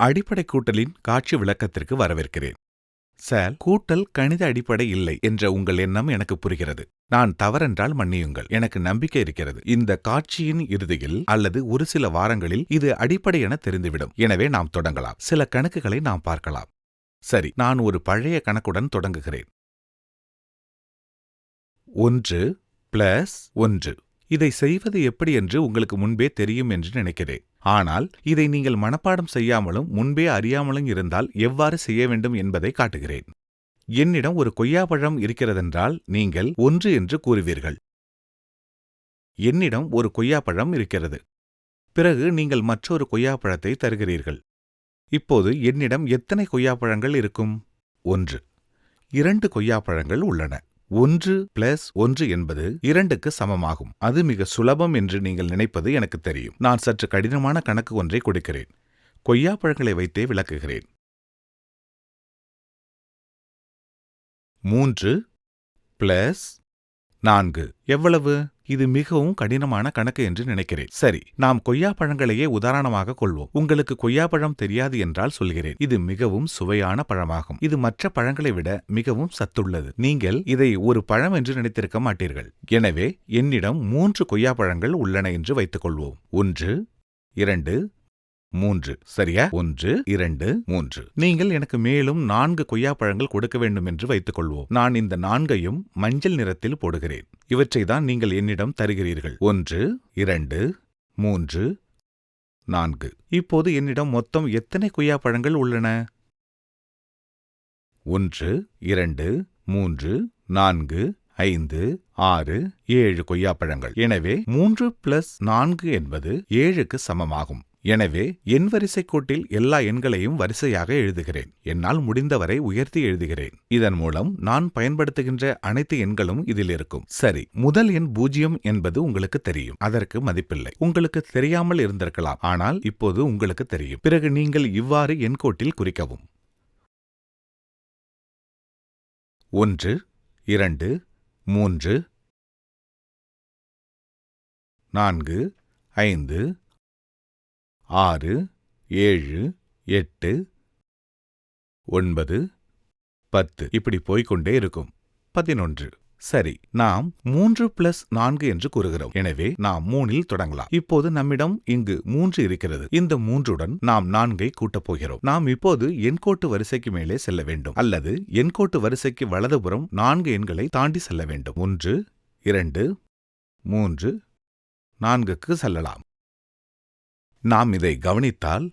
அடிப்படை கூட்டலின் காட்சி விளக்கத்திற்கு வரவேற்கிறேன். சார் கூட்டல் கணித அடிப்படை இல்லை என்ற உங்கள் எண்ணம் எனக்கு புரிகிறது. நான் தவறென்றால் மன்னியுங்கள். எனக்கு நம்பிக்கை இருக்கிறது. இந்த காட்சியின் இறுதியில் அல்லது ஒரு சில வாரங்களில் இது அடிப்படை என தெரிந்துவிடும். எனவே நாம் தொடங்கலாம். சில கணக்குகளை நாம் பார்க்கலாம். சரி நான் ஒரு பழைய கணக்குடன் தொடங்குகிறேன். ஒன்று பிளஸ் ஒன்று. இதை செய்வது எப்படி என்று உங்களுக்கு முன்பே தெரியும் என்று நினைக்கிறேன். ஆனால் இதை நீங்கள் மனப்பாடம் செய்யாமலும் முன்பே அறியாமலும் இருந்தால் எவ்வாறு செய்ய வேண்டும் என்பதை காட்டுகிறேன். என்னிடம் ஒரு கொய்யாப்பழம் இருக்கிறதென்றால் நீங்கள் ஒன்று என்று கூறுவீர்கள். என்னிடம் ஒரு கொய்யாப்பழம் இருக்கிறது. பிறகு நீங்கள் மற்றொரு கொய்யாப்பழத்தை தருகிறீர்கள். இப்போது என்னிடம் எத்தனை கொய்யாப்பழங்கள் இருக்கும்? ஒன்று. இரண்டு கொய்யாப்பழங்கள் உள்ளன. ஒன்று பிளஸ் ஒன்று என்பது இரண்டுக்கு சமமாகும். அது மிக சுலபம் என்று நீங்கள் நினைப்பது எனக்கு தெரியும். நான் சற்று கடினமான கணக்கு ஒன்றை கொடுக்கிறேன். கொய்யாப்பழங்களை வைத்தே விளக்குகிறேன். மூன்று பிளஸ் நான்கு. எவ்வளவு? இது மிகவும் கடினமான கணக்கு என்று நினைக்கிறேன். சரி நாம் கொய்யாப்பழங்களையே உதாரணமாக கொள்வோம். உங்களுக்கு கொய்யாப்பழம் தெரியாது என்றால் சொல்கிறேன். இது மிகவும் சுவையான பழமாகும். இது மற்ற பழங்களை விட மிகவும் சத்துள்ளது. நீங்கள் இதை ஒரு பழம் என்று நினைத்திருக்க மாட்டீர்கள். எனவே என்னிடம் மூன்று கொய்யாப்பழங்கள் உள்ளன என்று வைத்துக் கொள்வோம் ஒன்று இரண்டு மூன்று. சரியா? ஒன்று இரண்டு மூன்று. நீங்கள் எனக்கு மேலும் நான்கு கொய்யாப்பழங்கள் கொடுக்க வேண்டும் என்று வைத்துக் கொள்வோம் நான் இந்த நான்கையும் மஞ்சள் நிறத்தில் போடுகிறேன். இவற்றை தான் நீங்கள் என்னிடம் தருகிறீர்கள். ஒன்று இரண்டு மூன்று நான்கு. இப்போது என்னிடம் மொத்தம் எத்தனை கொய்யாப்பழங்கள் உள்ளன? ஒன்று இரண்டு மூன்று நான்கு ஐந்து ஆறு ஏழு கொய்யாப்பழங்கள் எனவே மூன்று பிளஸ் நான்கு என்பது ஏழுக்கு சமமாகும். எனவே எண் வரிசை கோட்டில் எல்லா எண்களையும் வரிசையாக எழுதுகிறேன். என்னால் முடிந்தவரை உயர்த்தி எழுதுகிறேன். இதன் மூலம் நான் பயன்படுத்துகின்ற அனைத்து எண்களும் இதில் இருக்கும். சரி முதல் எண் பூஜ்ஜியம் என்பது உங்களுக்கு தெரியும். அதற்கு மதிப்பில்லை. உங்களுக்கு தெரியாமல் இருந்திருக்கலாம். ஆனால் இப்போது உங்களுக்கு தெரியும். பிறகு நீங்கள் இவ்வாறு எண்கோட்டில் குறிக்கவும். ஒன்று இரண்டு மூன்று நான்கு ஐந்து ஆறு ஏழு எட்டு ஒன்பது பத்து. இப்படி போய்கொண்டே இருக்கும். பதினொன்று. சரி நாம் மூன்று பிளஸ் நான்கு என்று கூறுகிறோம். எனவே நாம் மூணில் தொடங்கலாம். இப்போது நம்மிடம் இங்கு மூன்று இருக்கிறது. இந்த மூன்றுடன் நாம் நான்கை கூட்டப் போகிறோம். நாம் இப்போது எண்கோட்டு வரிசைக்கு மேலே செல்ல வேண்டும். அல்லது எண்கோட்டு வரிசைக்கு வலதுபுறம் நான்கு எண்களை தாண்டி செல்ல வேண்டும். ஒன்று இரண்டு மூன்று நான்குக்கு செல்லலாம். நாம் இதை கவனித்தால்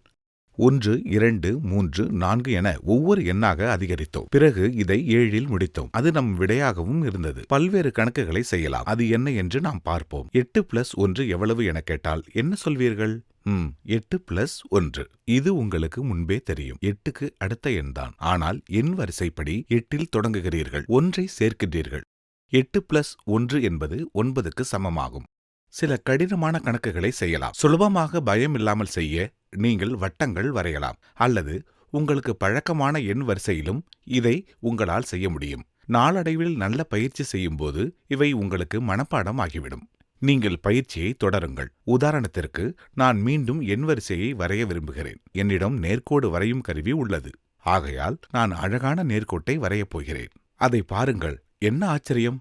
ஒன்று இரண்டு மூன்று நான்கு என ஒவ்வொரு எண்ணாக அதிகரித்தோம். பிறகு இதை ஏழில் முடித்தோம். அது நம் விடையாகவும் இருந்தது. பல்வேறு கணக்குகளை செய்யலாம். அது என்ன என்று நாம் பார்ப்போம். எட்டு பிளஸ் ஒன்று எவ்வளவு என கேட்டால் என்ன சொல்வீர்கள்? ம் எட்டு பிளஸ் ஒன்று. இது உங்களுக்கு முன்பே தெரியும். எட்டுக்கு அடுத்த எண்தான் ஆனால் எண் வரிசைப்படி எட்டில் தொடங்குகிறீர்கள். ஒன்றை சேர்க்கின்றீர்கள். எட்டு பிளஸ் ஒன்று என்பது ஒன்பதுக்கு சமமாகும். சில கடினமான கணக்குகளை செய்யலாம். சுலபமாக பயம் இல்லாமல் செய்ய நீங்கள் வட்டங்கள் வரையலாம். அல்லது உங்களுக்கு பழக்கமான எண் வரிசையிலும் இதை உங்களால் செய்ய முடியும். நாளடைவில் நல்ல பயிற்சி செய்யும்போது இவை உங்களுக்கு மனப்பாடம் ஆகிவிடும். நீங்கள் பயிற்சியை தொடருங்கள். உதாரணத்திற்கு நான் மீண்டும் எண் வரிசையை வரைய விரும்புகிறேன். என்னிடம் நேர்கோடு வரையும் கருவி உள்ளது. ஆகையால் நான் அழகான நேர்கோட்டை வரையப் போகிறேன். அதை பாருங்கள். என்ன ஆச்சரியம்?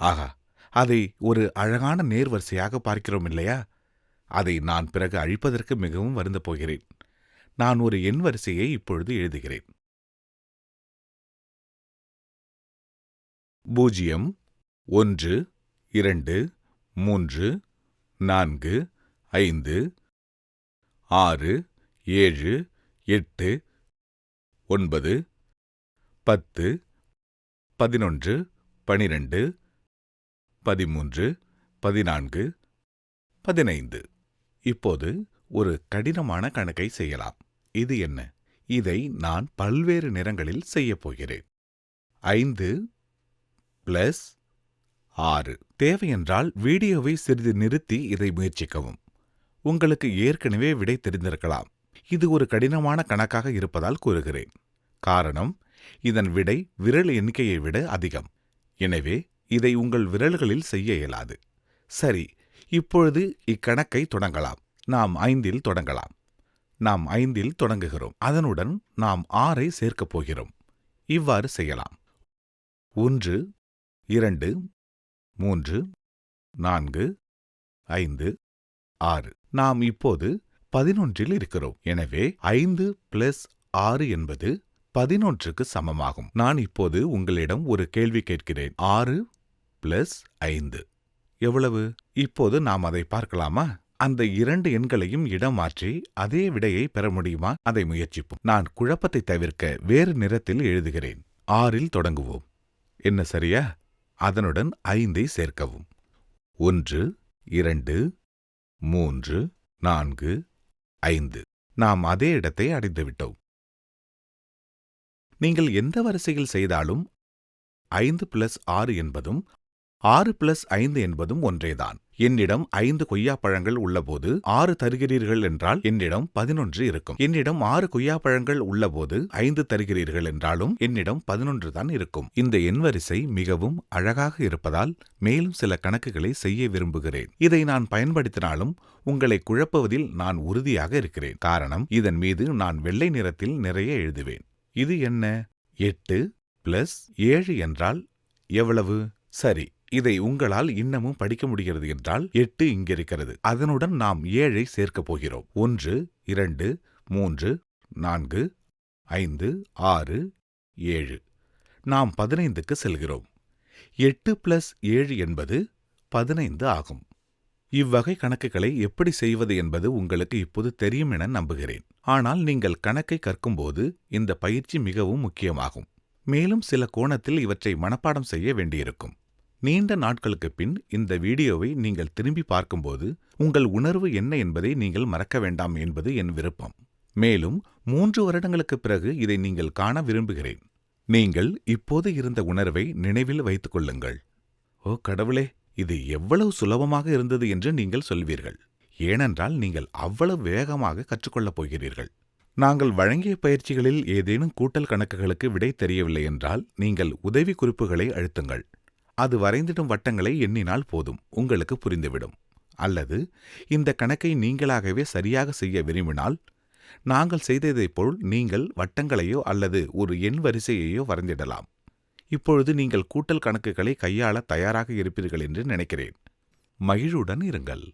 ஆகா அதை ஒரு அழகான நேர்வரிசையாக பார்க்கிறோம் இல்லையா? அதை நான் பிறகு அழிப்பதற்கு மிகவும் வருந்த போகிறேன். நான் ஒரு எண் வரிசையை இப்பொழுது எழுதுகிறேன். பூஜ்ஜியம் ஒன்று இரண்டு மூன்று நான்கு ஐந்து ஆறு ஏழு எட்டு ஒன்பது பத்து பதினொன்று பனிரெண்டு பதிமூன்று பதினான்கு பதினைந்து. இப்போது ஒரு கடினமான கணக்கை செய்யலாம். இது என்ன? இதை நான் பல்வேறு நிறங்களில் செய்யப் போகிறேன். ஐந்து பிளஸ் ஆறு. தேவையென்றால் வீடியோவை சிறிது நிறுத்தி இதை முயற்சிக்கவும். உங்களுக்கு ஏற்கனவே விடை தெரிந்திருக்கலாம். இது ஒரு கடினமான கணக்காக இருப்பதால் கூறுகிறேன். காரணம் இதன் விடை விரல் எண்ணிக்கையை விட அதிகம். எனவே இதை உங்கள் விரல்களில் செய்ய இயலாது. சரி இப்பொழுது இக்கணக்கை தொடங்கலாம். நாம் ஐந்தில் தொடங்கலாம். நாம் ஐந்தில் தொடங்குகிறோம். அதனுடன் நாம் ஆறை சேர்க்கப் போகிறோம். இவ்வாறு செய்யலாம். ஒன்று இரண்டு மூன்று நான்கு ஐந்து ஆறு. நாம் இப்போது பதினொன்றில் இருக்கிறோம். எனவே ஐந்து பிளஸ் ஆறு என்பது பதினொன்றுக்கு சமமாகும். நான் இப்போது உங்களிடம் ஒரு கேள்வி கேட்கிறேன். ஆறு பிளஸ் ஐந்து. எவ்வளவு? இப்போது நாம் அதை பார்க்கலாமா? அந்த இரண்டு எண்களையும் இடம் மாற்றி அதே விடையை பெற முடியுமா? அதை முயற்சிப்போம். நான் குழப்பத்தை தவிர்க்க வேறு நிறத்தில் எழுதுகிறேன். ஆறில் தொடங்குவோம். என்ன சரியா? அதனுடன் ஐந்தை சேர்க்கவும். ஒன்று இரண்டு மூன்று நான்கு ஐந்து. நாம் அதே இடத்தை அடைந்துவிட்டோம். நீங்கள் எந்த வரிசையில் செய்தாலும் ஐந்து பிளஸ் ஆறு என்பதும் ஆறு பிளஸ் ஐந்து என்பதும் ஒன்றேதான். என்னிடம் ஐந்து கொய்யாப்பழங்கள் உள்ளபோது ஆறு தருகிறீர்கள் என்றால் என்னிடம் பதினொன்று இருக்கும். என்னிடம் ஆறு கொய்யாப்பழங்கள் உள்ளபோது ஐந்து தருகிறீர்கள் என்றாலும் என்னிடம் பதினொன்று தான் இருக்கும். இந்த எண்வரிசை மிகவும் அழகாக இருப்பதால் மேலும் சில கணக்குகளை செய்ய விரும்புகிறேன். இதை நான் பயன்படுத்தினாலும் உங்களை குழப்புவதில் நான் உறுதியாக இருக்கிறேன். காரணம் இதன் மீது நான் வெள்ளை நிறத்தில் நிறைய எழுதுவேன். இது என்ன? எட்டு பிளஸ் ஏழு என்றால் எவ்வளவு? சரி. இதை உங்களால் இன்னமும் படிக்க முடிகிறது என்றால் எட்டு இங்கிருக்கிறது. அதனுடன் நாம் ஏழை சேர்க்கப் போகிறோம். ஒன்று இரண்டு மூன்று நான்கு ஐந்து ஆறு ஏழு. நாம் பதினைந்துக்கு செல்கிறோம். எட்டு பிளஸ் ஏழு என்பது பதினைந்து ஆகும். இவ்வகை கணக்குகளை எப்படி செய்வது என்பது உங்களுக்கு இப்போது தெரியும் என நம்புகிறேன். ஆனால் நீங்கள் கணக்கை கற்கும்போது இந்த பயிற்சி மிகவும் முக்கியமாகும். மேலும் சில கோணத்தில் இவற்றை மனப்பாடம் செய்ய வேண்டியிருக்கும். நீண்ட நாட்களுக்கு பின் இந்த வீடியோவை நீங்கள் திரும்பி பார்க்கும்போது உங்கள் உணர்வு என்ன என்பதை நீங்கள் மறக்க வேண்டாம் என்பது என் விருப்பம். மேலும் மூன்று வருடங்களுக்குப் பிறகு இதை நீங்கள் காண விரும்புகிறேன். நீங்கள் இப்போது இருந்த உணர்வை நினைவில் வைத்துக் கொள்ளுங்கள். ஓ கடவுளே இது எவ்வளவு சுலபமாக இருந்தது என்று நீங்கள் சொல்வீர்கள். ஏனென்றால் நீங்கள் அவ்வளவு வேகமாக கற்றுக்கொள்ளப் போகிறீர்கள். நாங்கள் வழங்கிய பயிற்சிகளில் ஏதேனும் கூட்டல் கணக்குகளுக்கு விடை தெரியவில்லை என்றால் நீங்கள் உதவி குறிப்புகளை அழுத்துங்கள். அது வரைந்திடும் வட்டங்களை எண்ணினால் போதும் உங்களுக்கு புரிந்துவிடும். அல்லது இந்த கணக்கை நீங்களாகவே சரியாக செய்ய விரும்பினால் நாங்கள் செய்ததைப் போல் நீங்கள் வட்டங்களையோ அல்லது ஒரு எண் வரிசையையோ வரைந்திடலாம். இப்பொழுது நீங்கள் கூட்டல் கணக்குகளை கையாள தயாராக இருப்பீர்கள் என்று நினைக்கிறேன். மகிழுடன் இருங்கள்.